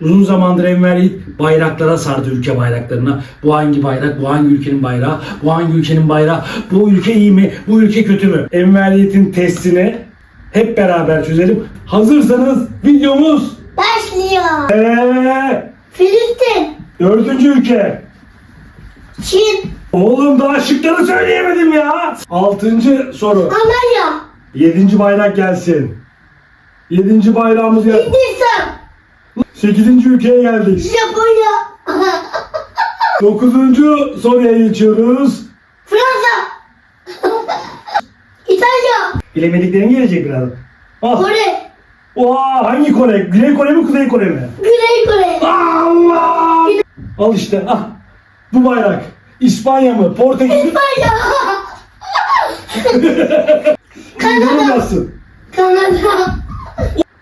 Uzun zamandır Enver Yiğit bayraklara sardı ülke bayraklarına. Bu hangi bayrak? Bu hangi ülkenin bayrağı? Bu hangi ülkenin bayrağı? Bu ülke iyi mi? Bu ülke kötü mü? Enver Yiğit'in testini hep beraber çözelim. Hazırsanız videomuz Başlıyor. eee, Filistin, dördüncü ülke. Çin, Oğlum daha şıkları söyleyemedim ya. Altıncı soru. Almanya, Yedinci bayrak gelsin. Yedinci bayrağımız gel. Hindistan, Sekizinci ülkeye geldik. Japonya, Dokuzuncu soruya geçiyoruz. Fransa, İtalya, Bilemediklerin gelecek biraz. Ah. Kore, Oha, hangi Kore? Güney Kore mi Kuzey Kore mi? Güney Kore, Allah! Al işte ah. Bu bayrak. İspanya mı? Portekiz mi? İspanya, İnanılmazsın. Kanada,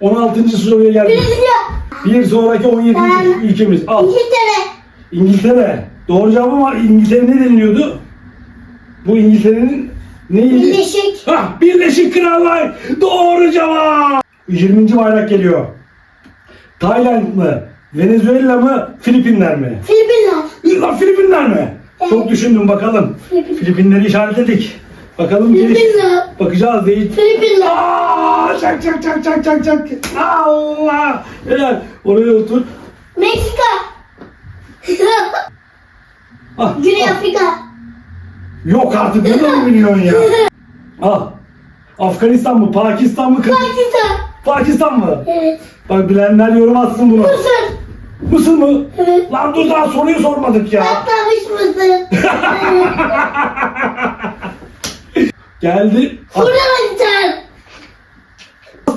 16. soruya geldik. Bir sonraki 17. Ben- ülkemiz. Al. İngiltere, İngiltere. Doğru cevap ama İngiltere ne deniliyordu? Bu İngiltere'nin neydi? Birleşik, Hah, Birleşik Krallık. Doğru cevap. 20. bayrak geliyor. Tayland mı? Venezuela mı? Filipinler mi? Filipinler, Lan Filipinler mi? Çok düşündüm bakalım. Filipin- Filipinleri işaretledik. Bakalım. Filipinler, Bakacağız değil. Filipinler, Aa, çak çak çak çak çak çak. Allah. Helal. Oraya otur. Meksika, Ah, Güney ah. Afrika, Yok artık ne mi biliyorsun ya? Ah. Afganistan mı? Pakistan mı? Pakistan, Pakistan mı? evet, Bak bilenler yorum atsın bunu. Mısır, Mısır mı? evet, Lan dur daha soruyu sormadık ya. patlamış Mısır, Geldi. Ah, Yunanistan,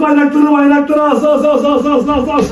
bayrakları bayrakları as as as as as as as.